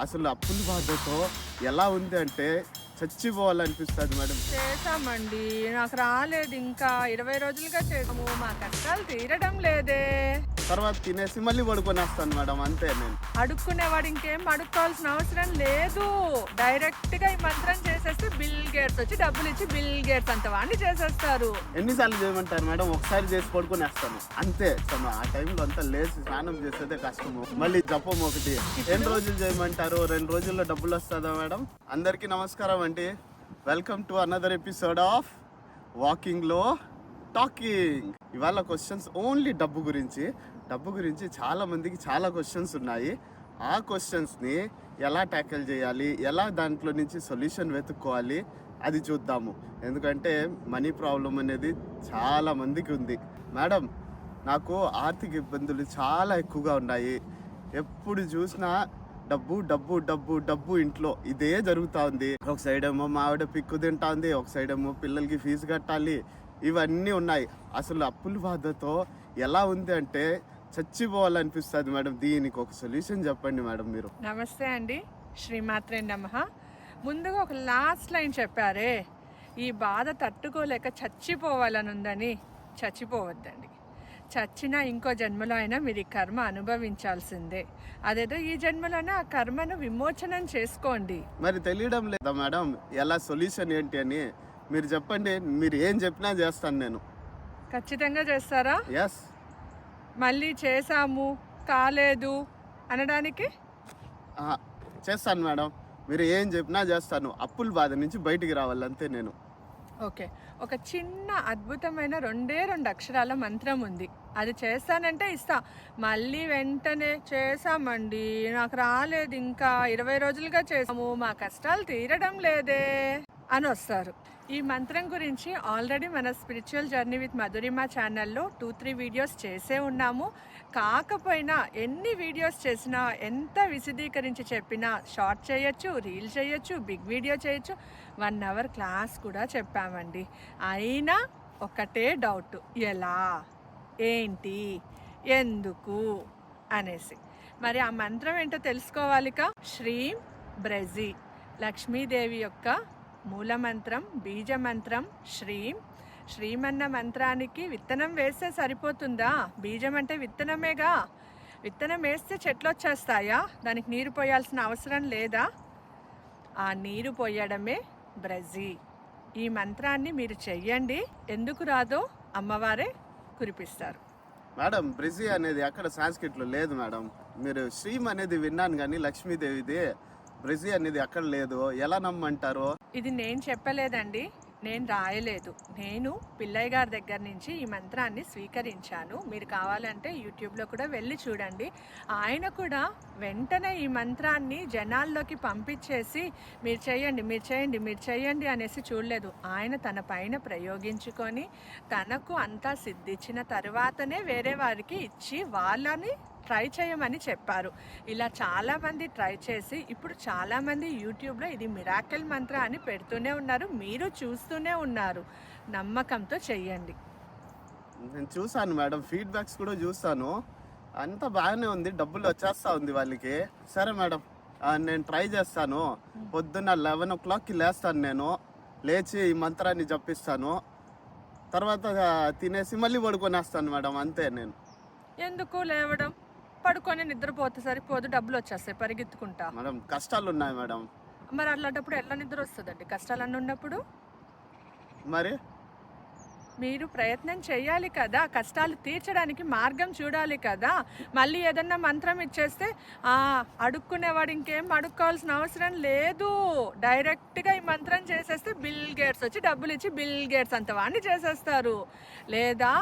అసలు అప్పుల బాధతో ఎలా ఉంది అంటే చచ్చిపోవాలనిపిస్తుంది మేడం. చేసామండి నాకు రాలేదు. ఇంకా ఇరవై రోజులుగా చేసాము మా కష్టాలు తీరడం లేదే. తర్వాత తినేసి మళ్ళీ పడుకొనేస్తాను మేడం అంతే నేను. అడుక్కునేవాడు ఇంకేం అడుక్కోవాల్సిన అవసరం లేదు. డైరెక్ట్గా ఈ మంత్రం చేసేస్తే బిల్ గేట్స్ వచ్చి డబ్బులు ఇచ్చి బిల్ గేట్స్ అంత వాడిని చేసేస్తారు. ఎన్నిసార్లు చేయమంటారు మేడం? ఒకసారి చేసి పడుకొనేస్తాను. అంతే తను ఆ టైంలో అంతా లేచి స్నానం చేసేదే కష్టము. మళ్ళీ జపం ఒకటి. ఎన్ని రోజులు చేయమంటారు? రెండు రోజుల్లో డబ్బులు వస్తుందా మేడం? అందరికీ నమస్కారం అండి. Welcome to another episode of వాకింగ్లో talking. ఇవాళ క్వశ్చన్స్ ఓన్లీ డబ్బు గురించి. డబ్బు గురించి చాలామందికి చాలా క్వశ్చన్స్ ఉన్నాయి. ఆ క్వశ్చన్స్ని ఎలా ట్యాకిల్ చేయాలి? ఎలా దాంట్లో నుంచి సొల్యూషన్ వెతుక్కోవాలి? అది చూద్దాము. ఎందుకంటే మనీ ప్రాబ్లం అనేది చాలా మందికి ఉంది. మేడం నాకు ఆర్థిక ఇబ్బందులు చాలా ఎక్కువగా ఉన్నాయి. ఎప్పుడు చూసినా డబ్బు డబ్బు డబ్బు డబ్బు ఇంట్లో ఇదే జరుగుతూ ఉంది. ఒక సైడ్ ఏమో మా ఆవిడ పిక్కు తింటా ఉంది ఒక సైడ్ ఏమో పిల్లలకి ఫీజు కట్టాలి ఇవన్నీ ఉన్నాయి. అసలు అప్పుల బాధతో ఎలా ఉంది అంటే చచ్చిపోవాలనిపిస్తుంది మేడం. దీనికి ఒక సొల్యూషన్ చెప్పండి మేడం మీరు. నమస్తే అండి. శ్రీమాత్రే నమ. ముందుగా ఒక లాస్ట్ లైన్ చెప్పారే. ఈ బాధ తట్టుకోలేక చచ్చిపోవాలని ఉందని చచ్చిపోవద్దండి. చచ్చినా ఇంకో జన్మలో అయినా మీరు ఈ కర్మ అనుభవించాల్సిందే. అదేదో ఈ జన్మలోనే ఆ కర్మను విమోచనం చేసుకోండి. మరి తెలియడం లేదా మేడం? ఎలా సొల్యూషన్ ఏంటి అని మీరు చెప్పండి మీరు ఏం చెప్పినా చేస్తాను నేను. ఖచ్చితంగా చేస్తారా? ఎస్ మళ్ళీ చేసాము కాలేదు అనడానికి? చేస్తాను మేడం. మీరు ఏం చెప్పినా చేస్తాను. అప్పుల బాధ నుంచి బయటికి రావాలంతే నేను. ఓకే. ఒక చిన్న అద్భుతమైన రెండే రెండు అక్షరాల మంత్రం ఉంది. అది చేస్తానంటే ఇస్తా. మళ్ళీ వెంటనే చేసామండి నాకు రాలేదు ఇంకా. ఇరవై రోజులుగా చేసాము మా కష్టాలు తీరడం లేదే. అని వస్తారు. ఈ మంత్రం గురించి ఆల్రెడీ మన స్పిరిచువల్ జర్నీ విత్ మధురిమ ఛానల్లో టూ త్రీ వీడియోస్ చేసే ఉన్నాము. కాకపోయినా ఎన్ని వీడియోస్ చేసినా ఎంత విశదీకరించి చెప్పినా షార్ట్ చేయొచ్చు రీల్ చేయొచ్చు బిగ్ వీడియో చేయొచ్చు వన్ అవర్ క్లాస్ కూడా చెప్పామండి. అయినా ఒకటే డౌట్ ఎలా? ఏంటి? ఎందుకు? అనేసి. మరి ఆ మంత్రం ఏంటో తెలుసుకోవాలిక? శ్రీం బ్రెజీ లక్ష్మీదేవి యొక్క మూల మంత్రం బీజ మంత్రం శ్రీం. శ్రీమన్న మంత్రానికి విత్తనం వేస్తే సరిపోతుందా? బీజం అంటే విత్తనమేగా? విత్తనం వేస్తే చెట్లు వచ్చేస్తాయా దానికి నీరు పోయాల్సిన అవసరం లేదా? ఆ నీరు పోయడమే బ్రజీ. ఈ మంత్రాన్ని మీరు చెయ్యండి. ఎందుకు రాదో అమ్మవారే కురిపిస్తారు. మేడం బ్రిజీ అనేది అక్కడ సాంస్క్రిట్లో లేదు మేడం. మీరు శ్రీమ్ అనేది విన్నాను కానీ లక్ష్మీదేవిది బ్రిజీ అనేది అక్కడ లేదు. ఎలా నమ్మంటారు? ఇది నేను చెప్పలేదండి. నేను రాయలేదు. నేను పిల్లయ్య గారి దగ్గర నుంచి ఈ మంత్రాన్ని స్వీకరించాను. మీరు కావాలంటే యూట్యూబ్లో కూడా వెళ్ళి చూడండి. ఆయన కూడా వెంటనే ఈ మంత్రాన్ని జనాల్లోకి పంపించేసి మీరు చేయండి మీరు చేయండి మీరు చేయండి అనేసి చూడలేదు. ఆయన తన పైన ప్రయోగించుకొని తనకు అంతా సిద్ధించిన తర్వాతనే వేరే వారికి ఇచ్చి వాళ్ళని ట్రై చేయమని చెప్పారు. ఇలా చాలామంది ట్రై చేసి ఇప్పుడు చాలామంది యూట్యూబ్లో ఇది మిరాకిల్ మంత్ర అని పెడుతూనే ఉన్నారు. మీరు చూస్తూనే ఉన్నారు. నమ్మకంతో చెయ్యండి. నేను చూసాను మేడం. ఫీడ్బ్యాక్స్ కూడా చూస్తాను అంతా బాగానే ఉంది. డబ్బులు వచ్చేస్తా ఉంది వాళ్ళకి. సరే మేడం. నేను ట్రై చేస్తాను. పొద్దున్న లెవెన్ ఓ క్లాక్కి లేస్తాను నేను. లేచి ఈ మంత్రాన్ని జపిస్తాను. తర్వాత తినేసి మళ్ళీ పడుకొనేస్తాను మేడం. అంతే నేను. ఎందుకు లేవడం? పడుకొని నిద్రపోతే సరిపోదు డబ్బులు వచ్చేస్తాయి పరిగెత్తుకుంటా. మేడం కష్టాలు ఉన్నాయి మేడం. మరి అలాంటప్పుడు ఎలా నిద్ర వస్తుందండి? కష్టాలన్నీ ఉన్నప్పుడు? మరి? మీరు ప్రయత్నం చేయాలి కదా కష్టాలు తీర్చడానికి మార్గం చూడాలి కదా. మళ్ళీ ఏదన్నా మంత్రం ఇచ్చేస్తే ఆ అడుక్కునేవాడు ఇంకేం అడుక్కోవాల్సిన అవసరం లేదు. డైరెక్ట్గా ఈ మంత్రం చేసేస్తే బిల్ గేట్స్ వచ్చి డబ్బులు ఇచ్చి బిల్ గేట్స్ అంత వాడిని చేసేస్తారు. లేదా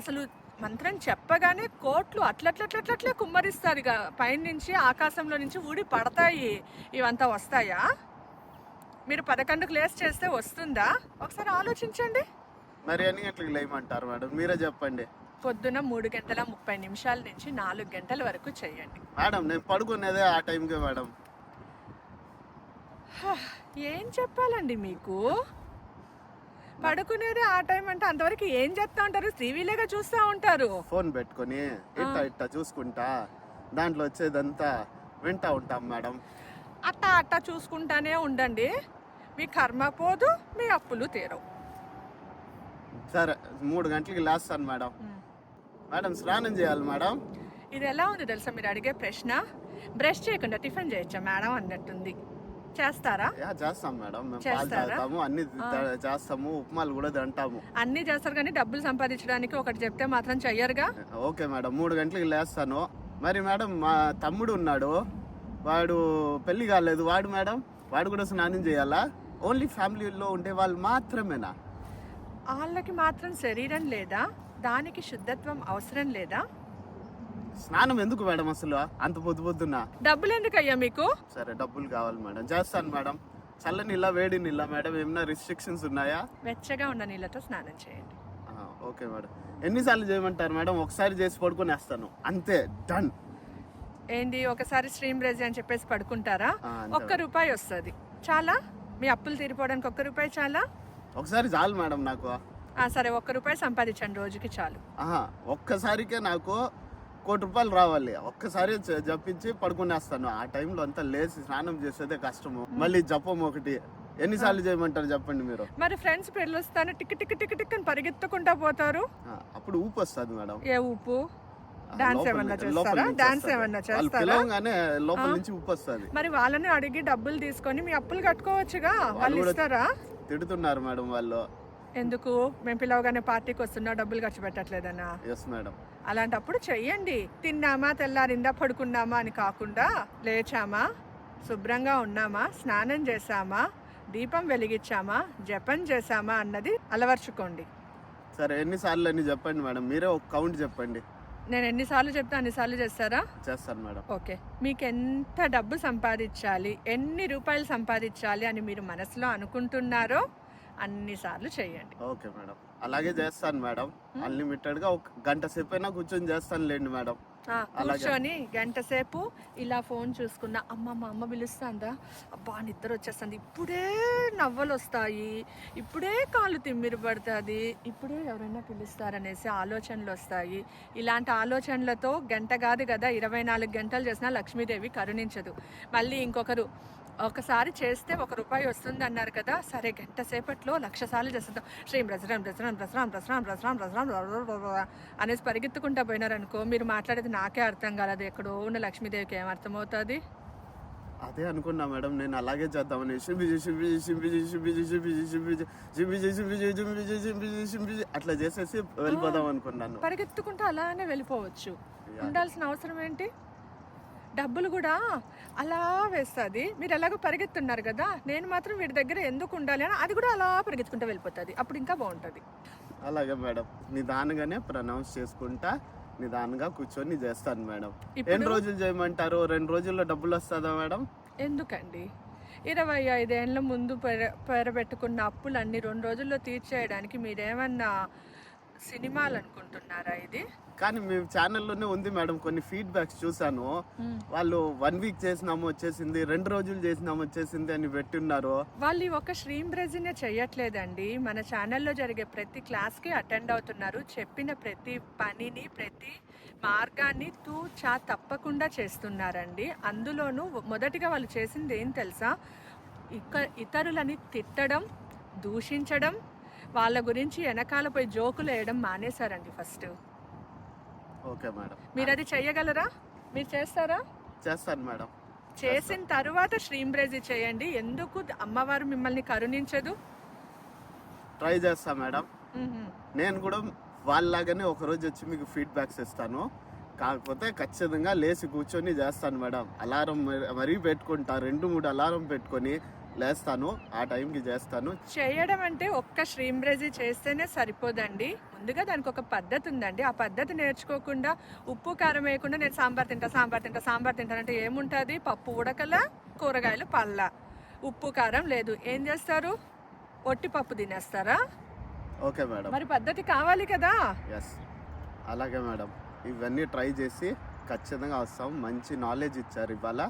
అసలు మంత్రం చెప్పగానే కోట్లు అట్లట్లట్లట్లట్లే కుమ్మరిస్తారు ఇక పైనుంచి ఆకాశంలో నుంచి ఊడి పడతాయి. ఇవంతా వస్తాయా? మీరు పదకొండుకు లేస్ చేస్తే వస్తుందా? ఒకసారి ఆలోచించండి. మరి ఎన్ని గంటలకు లేయమంటారు మేడం? మీరే చెప్పండి. పొద్దున మూడు గంటల ముప్పై నిమిషాల నుంచి నాలుగు గంటల వరకు చేయండి. మేడం నేను పడుకునేదే ఆ టైంకే మేడం. ఏం చెప్పాలండి మీకు? పడుకునేది ఆ టైం అంటే అంతవరకు ఏం చేస్తూ ఉంటారు? శ్రీవీలేగా చూస్తూ ఉంటారు. ఫోన్ పెట్టుకొని ఇట్ట ఇట్ట చూసుకుంటా దాంట్లో వచ్చేదంతా వింటా ఉంటాం మేడం. అట్టా అట్టా చూసుకుంటానే ఉండండి. మీ కర్మ పోదు మీ అప్పులు తీరవు. సరే మూడు గంటలకి లేస్తాను మేడం. మేడం స్నానం చేయాలి మేడం. ఇది ఎలా ఉంది తెలుసా? మీరు అడిగే ప్రశ్న. బ్రష్ చేయకుండా టిఫిన్ చేయొచ్చా మేడం అన్నట్టుంది. చేస్తారా? చేస్తాం మేడం. మేము పాలు చేస్తారా? తాగుతాము అన్ని చేస్తాము ఉప్మాలు కూడా తింటాము. అన్నీ చేస్తారు కానీ డబ్బులు సంపాదించడానికి ఒకటి చెప్తే మాత్రం చెయ్యరుగా? ఓకే మేడం మూడు గంటలకి లేస్తాను. మరి మేడం మా తమ్ముడు ఉన్నాడు. వాడు పెళ్ళి కాలేదు. వాడు మేడం వాడు కూడా స్నానం చేయాలా? ఓన్లీ ఫ్యామిలీలో ఉండే వాళ్ళు మాత్రమేనా? వాళ్ళకి మాత్రం శరీరం లేదా? దానికి శుద్ధత్వం అవసరం లేదా? స్నానం ఎందుకు మేడం అసలు? అంత పొద్దు పొద్దున్న? డబ్బులు ఎందుకు అయ్యా మీకు? సరే డబ్బులు కావాలి మేడం. చేస్తాను మేడం. చల్ల నీళ్ళ వేడి నీళ్ళ మేడం. ఏమైనా రిస్ట్రిక్షన్స్ ఉన్నాయా? వెచ్చగా ఉన్న నీళ్ళతో స్నానం చేయండి. Okay madam. ఎన్నిసార్లు చేయమంటారు మేడం? ఒకసారి చేసి పడుకొని వేస్తాను అంతే డన్ ఏంటి ఒకసారి స్ట్రీమ్ బ్రేజ్ అని చెప్పేసి పడుకుంటారా? ఒక్క రూపాయి వస్తుంది. చాలా? మీ అప్పులు తీరిపోవడానికి ఒక్క రూపాయి చాలా? ఒకసారి చాలు మేడం నాకు. సరే ఒక్క రూపాయి సంపాదించండి రోజుకి చాలు. ఒక్కసారికే నాకు కోటి రూపాయలు రావాలి. ఒక్కసారి జపించి పడుకునేస్తాను. ఆ టైంలో అంతా లేచి స్నానం చేసేదే కష్టము. మళ్ళీ జపం ఒకటి. ఎన్నిసార్లు చేయమంటారు చెప్పండి మీరు? మరి ఫ్రెండ్స్ పిలుస్తాను. టిక్ టిక్ టిక్ టిక్ అని పరిగెత్తుకుంటా పోతారు. అప్పుడు ఊపు వస్తుంది మేడం. ఏ ఆ, డాన్స్ ఏమన్నా చేస్తారా? డాన్స్. ఏమన్నా చేస్తారా? లోపల నుంచి వస్తుంది. మరి వాళ్ళని అడిగి డబ్బులు తీసుకొని మీ అప్పులు కట్టుకోవచ్చుగా? వాళ్ళు ఇస్తారా? తిడుతున్నారు మేడం వాళ్ళు. ఎందుకు? మేము పిలవగానే పార్టీకి వస్తున్నా డబ్బులు ఖర్చు పెట్టట్లేదన్నా? ఎస్ మేడం అలాంటప్పుడు చెయ్యండి. తిన్నామా తెల్లారిందా పడుకున్నామా అని కాకుండా లేచామా శుభ్రంగా ఉన్నామా స్నానం చేశామా దీపం వెలిగించామా జపం చేశామా అన్నది అలవర్చుకోండి. సరే ఎన్నిసార్లు అని చెప్పండి మేడం. మీరే ఒక కౌంట్ చెప్పండి. నేను ఎన్నిసార్లు చెప్తే అన్నిసార్లు చేస్తారా? చేస్తాను మేడం. ఓకే. మీకు ఎంత డబ్బు సంపాదించాలి ఎన్ని రూపాయలు సంపాదించాలి అని మీరు మనసులో అనుకుంటున్నారో అన్నిసార్లు చేయండి. Okay madam. అలాగే చేస్తాను మేడం. అన్లిమిటెడ్గా ఒక గంట సేపు అయినా కూర్చొని చేస్తాను లేండి మేడం. కూర్చొని గంట సేపు ఇలా ఫోన్ చూసుకున్నా అమ్మ మా అమ్మ పిలుస్తుందా? అబ్బా నిద్ర వచ్చేస్తుంది. ఇప్పుడే నవ్వలు వస్తాయి. ఇప్పుడే కాళ్ళు తిమ్మిరి పడుతుంది. ఇప్పుడే ఎవరైనా పిలుస్తారనేసి ఆలోచనలు వస్తాయి. ఇలాంటి ఆలోచనలతో గంట కాదు కదా ఇరవై నాలుగు గంటలు చేసినా లక్ష్మీదేవి కరుణించదు. మళ్ళీ ఇంకొకరు ఒకసారి చేస్తే ఒక రూపాయి వస్తుంది అన్నారు కదా సరే గంట సేపట్లో లక్ష సార్లు చేస్తుందాం శ్రీం రసరాం రసరాం రసరాం రసరాం రసరాం రసరాం అనేసి పరిగెత్తుకుంటా పోయినారనుకో మీరు మాట్లాడేది నాకే అర్థం కాలేదు ఎక్కడో ఉన్న లక్ష్మీదేవికి ఏం అర్థమవుతుంది అదే అనుకున్నా మేడం నేను అలాగే చేద్దామని షింబిజి షింబిజి షింబిజి షింబిజి షింబిజి షింబిజి షింబిజి షింబిజి షింబిజి షింబిజి షింబిజి అట్లా చేసేసి వెళ్ళిపోదాం అనుకున్నాను పరిగెత్తుకుంటూ అలానే వెళ్ళిపోవచ్చు ఉండాల్సిన అవసరం ఏంటి డబ్బులు కూడా అలా వేస్తుంది. మీరు ఎలాగో పరిగెత్తున్నారు కదా నేను మాత్రం వీడి దగ్గర ఎందుకు ఉండాలి అని అది కూడా అలా పరిగెత్తుకుంటూ వెళ్ళిపోతుంది. అప్పుడు ఇంకా బాగుంటుంది. అలాగే మేడం. నిదానంగానే ప్రనౌన్స్ చేసుకుంటా నిదానంగా కూర్చొని చేస్తాను మేడం. ఎన్ని రోజులు చేయమంటారు? రెండు రోజుల్లో డబ్బులు వస్తుందా మేడం? ఎందుకండి? ఇరవై ఐదేళ్ళ ముందు పెర పెరబెట్టుకున్న అప్పులన్నీ రెండు రోజుల్లో తీర్చేయడానికి మీరేమన్నా సినిమాలు అనుకుంటున్నారా ఇది? కానీ మీ ఛానల్లోనే ఉంది మేడం కొన్ని ఫీడ్బ్యాక్స్ చూసాను వాళ్ళు వన్ వీక్ చేసినాము వచ్చేసింది రెండు రోజులు చేసినాము వచ్చేసింది అని పెట్టున్నారు. వాళ్ళు ఈ ఒక్క స్ట్రీమ్ బ్రెజినే చేయట్లేదండి. మన ఛానల్లో జరిగే ప్రతి క్లాస్కి అటెండ్ అవుతున్నారు. చెప్పిన ప్రతి పనిని ప్రతి మార్గాన్ని తూచా తప్పకుండా చేస్తున్నారండి. అందులోనూ మొదటిగా వాళ్ళు చేసింది ఏం తెలుసా? ఇక ఇతరులని తిట్టడం దూషించడం వాళ్ళ గురించి వెనకాల పోయి జోకులు వేయడం మానేశారండి ఫస్ట్. Okay madam. మీరు అది చెయ్యగలరా? మీరు చేస్తారా? చేస్తాను మేడం. చేసిన తరువాత స్ట్రీమ్ బ్రేజీ చేయండి. ఎందుకు అమ్మవారు మిమ్మల్ని కరుణించదు? ట్రై చేస్తా మేడం. నేను కూడా వాళ్ళలాగానే ఒక రోజు వచ్చి మీకు ఫీడ్బ్యాక్స్ ఇస్తాను. కాకపోతే ఖచ్చితంగా లేచి కూర్చొని చేస్తాను మేడం. అలారం మరీ పెట్టుకుంటా. రెండు మూడు అలారం పెట్టుకొని లేస్తాను ఆ టైంకి చేస్తాను. చేయడం అంటే ఒక్క స్ట్రీమ్ బ్రేజీ చేస్తేనే సరిపోదండి. ముందుగా దానికి ఒక పద్ధతి ఉందండి. ఆ పద్ధతి నేర్చుకోకుండా ఉప్పు కారం వేయకుండా నేను సాంబార్ తింటా సాంబార్ తింటా సాంబార్ తింటానంటే ఏముంటుంది? పప్పు ఉడకల కూరగాయలు పళ్ళ ఉప్పు కారం లేదు. ఏం చేస్తారు? ఒట్టి పప్పు తినేస్తారా? Okay madam. మరి పద్ధతి కావాలి కదా? ఎస్ అలాగే మేడం. ఇవన్నీ ట్రై చేసి ఖచ్చితంగా వస్తాం. మంచి నాలెడ్జ్ ఇచ్చారు ఇవాళ.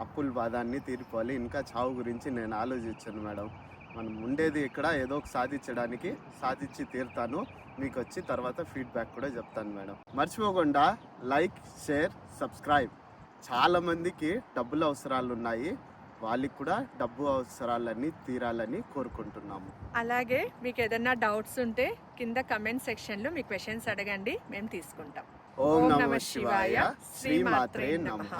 అప్పుల బాధాన్ని తీరిపోవాలి. ఇంకా చావు గురించి నేను ఆలోచించాను మేడం. మనం ఉండేది ఇక్కడ ఏదో ఒక సాధించడానికి సాధించి తీరుతాను. మీకు వచ్చి తర్వాత ఫీడ్బ్యాక్ కూడా చెప్తాను మేడం. మర్చిపోకుండా లైక్ షేర్ సబ్స్క్రైబ్. చాలా మందికి డబ్బులు అవసరాలు ఉన్నాయి. వాళ్ళకి కూడా డబ్బు అవసరాలన్నీ తీరాలని కోరుకుంటున్నాము. అలాగే మీకు ఏదైనా డౌట్స్ ఉంటే కింద కమెంట్ సెక్షన్లో మీ క్వశ్చన్స్ అడగండి. మేము తీసుకుంటాం. ఓం నమ శివాయ. శ్రీమాత్రే నమః.